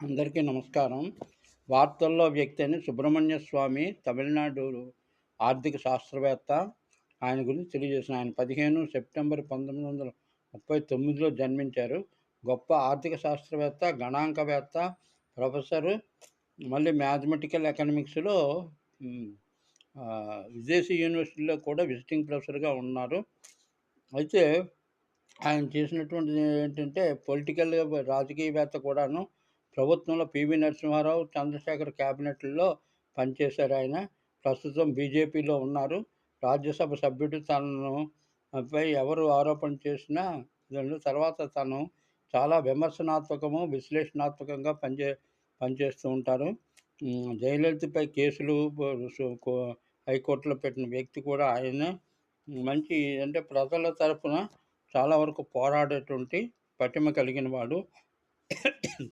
అందరికీ నమస్కారం. వార్తల్లో వ్యక్తి అని సుబ్రహ్మణ్య స్వామి తమిళనాడు ఆర్థిక శాస్త్రవేత్త. ఆయన గురించి తెలియజేసిన ఆయన పదిహేను సెప్టెంబర్ పంతొమ్మిది వందల ముప్పై తొమ్మిదిలో జన్మించారు. గొప్ప ఆర్థిక శాస్త్రవేత్త గణాంకవేత్త ప్రొఫెసరు మళ్ళీ మ్యాథమెటికల్ ఎకనామిక్స్లో విదేశీ యూనివర్సిటీలో కూడా విజిటింగ్ ప్రొఫెసర్గా ఉన్నారు. అయితే ఆయన చేసినటువంటిది ఏంటంటే పొలిటికల్ రాజకీయవేత్త కూడాను ప్రభుత్వంలో పివి నరసింహారావు చంద్రశేఖర్ క్యాబినెట్లలో పనిచేశారు ఆయన. ప్రస్తుతం బీజేపీలో ఉన్నారు. రాజ్యసభ సభ్యుడు తనను పై ఎవరు ఆరోపణ చేసినా దాని తర్వాత తను చాలా విమర్శనాత్మకము విశ్లేషణాత్మకంగా పనిచే పనిచేస్తూ ఉంటారు. జయలలితపై కేసులు హైకోర్టులో పెట్టిన వ్యక్తి కూడా ఆయన. మంచి అంటే ప్రజల తరఫున చాలా వరకు పోరాడేటువంటి పటిమ కలిగిన వాడు.